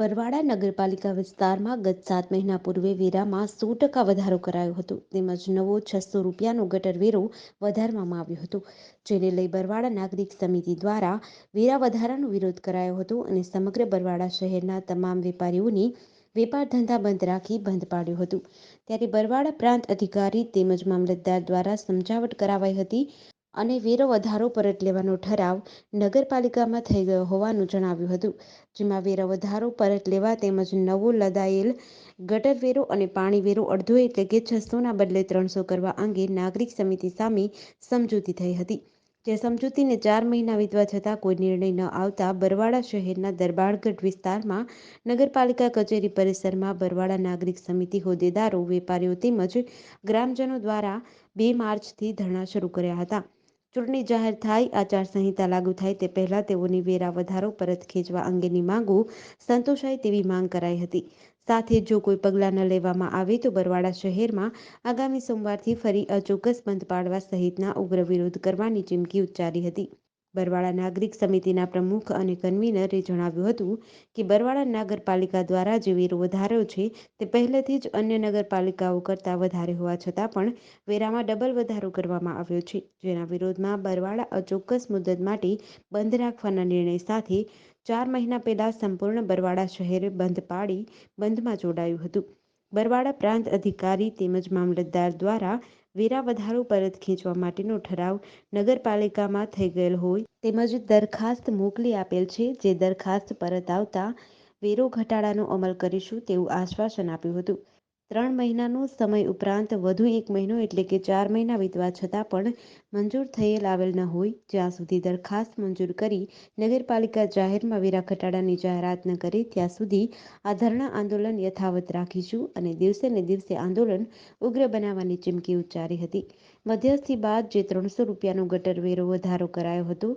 બરવાડા નગરપાલિકા વિસ્તારમાં ગત સાત મહિના પૂર્વે વેરામાં સો ટકા વધારો કરાયો હતો. તેમજ નવો છસો રૂપિયાનો ગટર વેરો વધારવામાં આવ્યો હતો, જેને લઈ બરવાડા નાગરિક સમિતિ દ્વારા વેરા વધારાનો વિરોધ કરાયો હતો અને સમગ્ર બરવાડા શહેરના તમામ વેપારીઓની વેપાર ધંધા બંધ રાખી બંધ પાડ્યું હતું. ત્યારે બરવાડા પ્રાંત અધિકારી તેમજ મામલતદાર દ્વારા સમજાવટ કરાવાઈ હતી અને વેરો વધારો પરત લેવાનો ઠરાવ નગરપાલિકામાં થઈ ગયો હોવાનું જણાવ્યું હતું. જેમાં વેરો વધારો પરત લેવા તેમજ નવો લદાયેલ ગટર વેરો અને પાણી વેરો અડધો એટલે કે છસોના બદલે ત્રણસો કરવા અંગે નાગરિક સમિતિ સામે સમજૂતી થઈ હતી. જે સમજૂતીને ચાર મહિના વીતવા છતાં કોઈ નિર્ણય ન આવતા બરવાડા શહેરના દરબારગઢ વિસ્તારમાં નગરપાલિકા કચેરી પરિસરમાં બરવાડા નાગરિક સમિતિ હોદ્દેદારો, વેપારીઓ તેમજ ગ્રામજનો દ્વારા બે માર્ચથી ધરણા શરૂ કર્યા હતા. ચૂંટણી જાહેર થાય, આચારસંહિતા લાગુ થાય તે પહેલા તેઓની વેરા વધારો પરત ખેંચવા અંગેની માંગો સંતોષાય તેવી માંગ કરાઈ હતી. સાથે જો કોઈ પગલાં ન લેવામાં આવે તો બરવાડા શહેરમાં આગામી સોમવારથી ફરી અચોક્કસ બંધ પાડવા સહિતના ઉગ્ર વિરોધ કરવાની ચીમકી ઉચ્ચારી હતી. બરવાડા નાગરિક સમિતિના પ્રમુખ અને કન્વીનરે જણાવ્યું હતું કે બરવાડા નગરપાલિકા દ્વારા જે વેરો વધાર્યો છે, તે પહેલેથી જ અન્ય નગરપાલિકાઓ કરતાં વધારે હોવા છતાં પણ વેરામાં ડબલ વધારો કરવામાં આવ્યો છે. જેના વિરોધમાં બરવાડા અચોક્કસ મુદ્દત માટે બંધ રાખવાના નિર્ણય સાથે ચાર મહિના પહેલાં સંપૂર્ણ બરવાડા શહેર બંધ પાડી બંધમાં જોડાયું હતું. બરવાડા પ્રાંત અધિકારી તેમજ મામલતદાર દ્વારા વેરા વધારો પરત ખેંચવા માટેનો ઠરાવ નગરપાલિકામાં થઈ ગયેલ હોય તેમજ દરખાસ્ત મોકલી આપેલ છે. જે દરખાસ્ત પરત આવતા વેરો ઘટાડાનો અમલ કરીશું તેવું આશ્વાસન આપ્યું હતું. ત્રણ મહિનાનો સમય ઉપરાંત વધુ એક મહિનો એટલે કે ચાર મહિના વીતવા છતાં પણ મંજૂર થયેલ આવેલ ન હોય, જ્યાં સુધી દરખાસ્ત મંજૂર કરી નગરપાલિકા જાહેરમાં વેરા ઘટાડાની જાહેરાત ન કરે, ત્યાં સુધી આ ધરણા આંદોલન યથાવત રાખીશું અને દિવસે ને દિવસે આંદોલન ઉગ્ર બનાવવાની ચીમકી ઉચ્ચારી હતી. મધ્યસ્થી બાદ જે ત્રણસો રૂપિયાનો ગટર વેરો વધારો કરાયો હતો,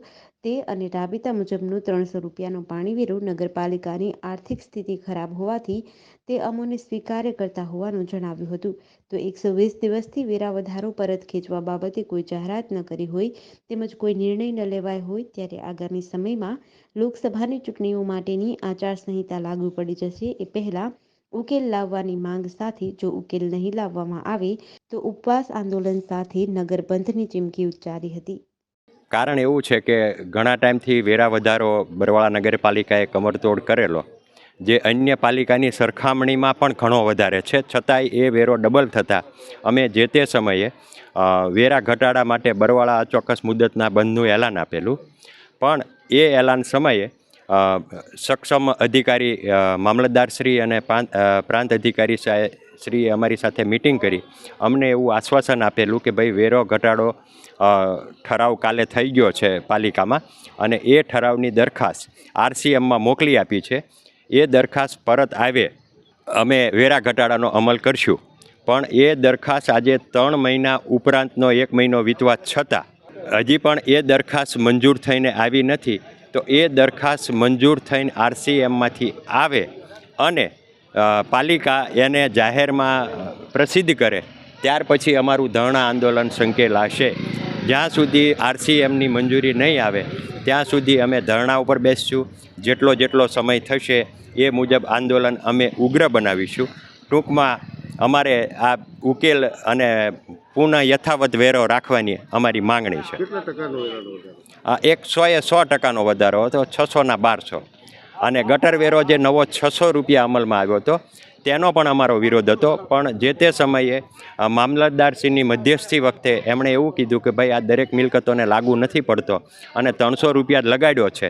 તે અને રાબેતા મુજબનું ત્રણસો રૂપિયાનો પાણી વેરો નગરપાલિકાની આર્થિક સ્થિતિ ખરાબ હોવાથી તે અમોને સ્વીકાર્ય કરતા હોવાનું જણાવ્યું હતું. તો એકસો વીસ દિવસથી વેરા વધારો પરત ખેંચવા બાબતે કોઈ જાહેરાત ન કરી હોય તેમજ કોઈ નિર્ણય ન લેવાય હોય ત્યારે આગામી સમયમાં લોકસભાની ચૂંટણીઓ માટેની આચારસંહિતા લાગુ પડી જશે એ પહેલાં ઉકેલ લાવવાની માંગ સાથે જો ઉકેલ નહીં લાવવામાં આવે તો ઉપવાસ આંદોલન સાથે નગર બંધની ચીમકી ઉચ્ચારી હતી. કારણ એવું છે કે ઘણા ટાઈમથી વેરા વધારો બરવાળા નગરપાલિકાએ કમરતોડ કરેલો. જે અન્ય પાલિકાની સરખામણીમાં પણ ઘણો વધારે છે. છતાંય એ વેરો ડબલ થતાં અમે જે તે સમયે વેરા ઘટાડા માટે બરવાળા અચોક્કસ મુદતના બંધનું એલાન આપેલું. પણ એ એલાન સમયે સક્ષમ અધિકારી મામલતદારશ્રી અને પ્રાંત અધિકારી શ્રીએ અમારી સાથે મિટિંગ કરી. અમને એવું આશ્વાસન આપેલું કે ભાઈ વેરો ઘટાડો ઠરાવ કાલે થઈ ગયો છે પાલિકામાં અને એ ઠરાવની દરખાસ્ત આરસીએમમાં મોકલી આપી છે. એ દરખાસ્ત પરત આવે, અમે વેરા ઘટાડાનો અમલ કરશું. પણ એ દરખાસ્ત આજે ત્રણ મહિના ઉપરાંતનો એક મહિનો વીતવા છતાં, હજી પણ એ દરખાસ્ત મંજૂર થઈને આવી નથી. તો એ દરખાસ્ત મંજૂર થઈને આરસીએમમાંથી આવે અને પાલિકા એને જાહેરમાં પ્રસિદ્ધ કરે. ત્યાર પછી અમારું ધરણા આંદોલન સંકેલાશે. જ્યાં સુધી આરસીએમની મંજૂરી નહીં આવે ત્યાં સુધી અમે ધરણા ઉપર બેસીશું. જેટલો જેટલો સમય થશે એ મુજબ આંદોલન અમે ઉગ્ર બનાવીશું. ટૂંકમાં અમારે આ ઉકેલ અને પુનઃ યથાવત વેરો રાખવાની અમારી માંગણી છે. એક સોએ સો ટકાનો વધારો હતો છસોના બારસો. અને ગટર વેરો જે નવો છસો રૂપિયા અમલમાં આવ્યો હતો તેનો પણ અમારો વિરોધ હતો. પણ જે તે સમયે મામલતદારશ્રીની મધ્યસ્થી વખતે એમણે એવું કીધું કે ભાઈ, આ દરેક મિલકતોને લાગુ નથી પડતો અને ત્રણસો રૂપિયા લગાડ્યો છે.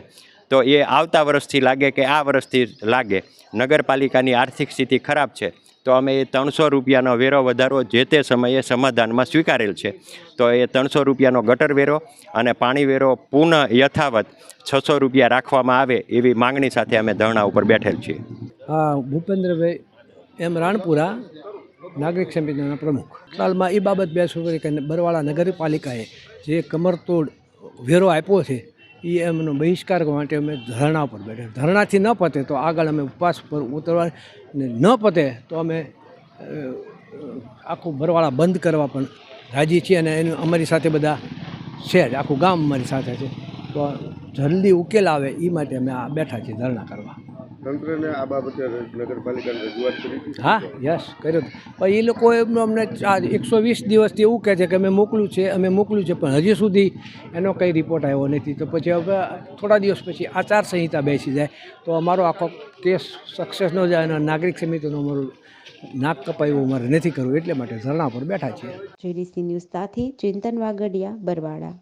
તો એ આવતા વર્ષથી લાગે કે આ વર્ષથી લાગે. નગરપાલિકાની આર્થિક સ્થિતિ ખરાબ છે. તો અમે એ ત્રણસો રૂપિયાનો વેરો વધારો જે તે સમયે સમાધાનમાં સ્વીકારેલ છે. તો એ ત્રણસો રૂપિયાનો ગટર વેરો અને પાણી વેરો પુનઃ યથાવત છસો રૂપિયા રાખવામાં આવે એવી માંગણી સાથે અમે ધરણા ઉપર બેઠેલ છીએ. હા, ભૂપેન્દ્રભાઈ એમ રાણપુરા નાગરિક સમિતિના પ્રમુખ. હાલમાં એ બાબત બેસવું કરી કે બરવાળા નગરપાલિકાએ જે કમરતોડ વેરો આપ્યો છે એ એમનો બહિષ્કાર માટે અમે ધરણા પર બેઠા. ધરણાથી ન પતે તો આગળ અમે ઉપવાસ પર ઉતરવા ને ન પતે તો અમે આખું બરવાળા બંધ કરવા પણ રાજી છીએ અને એનું અમારી સાથે બધા છે જ. આખું ગામ અમારી સાથે છે. તો જલ્દી ઉકેલ આવે એ માટે અમે આ બેઠા છીએ ધરણા કરવા. તંત્રને આ બાબતે નગરપાલિકાને રજૂઆત કરી હા યસ કર્યો પણ એ લોકો એમનો અમને એકસો વીસ દિવસથી એવું કહે છે કે અમે મોકલ્યું છે અમે મોકલ્યું છે પણ હજી સુધી એનો કંઈ રિપોર્ટ આવ્યો નથી. તો પછી હવે થોડા દિવસ પછી આચારસંહિતા બેસી જાય. તો અમારો આખો કેસ સક્સેસ ન જાય અને નાગરિક સમિતિનું અમારું નાક કપાયું અમારે નથી કરવું. એટલે માટે ધરણા પર બેઠા છીએ. જેડીસી ન્યૂઝ સાથે ચિંતન વાગડિયા બરવાડા.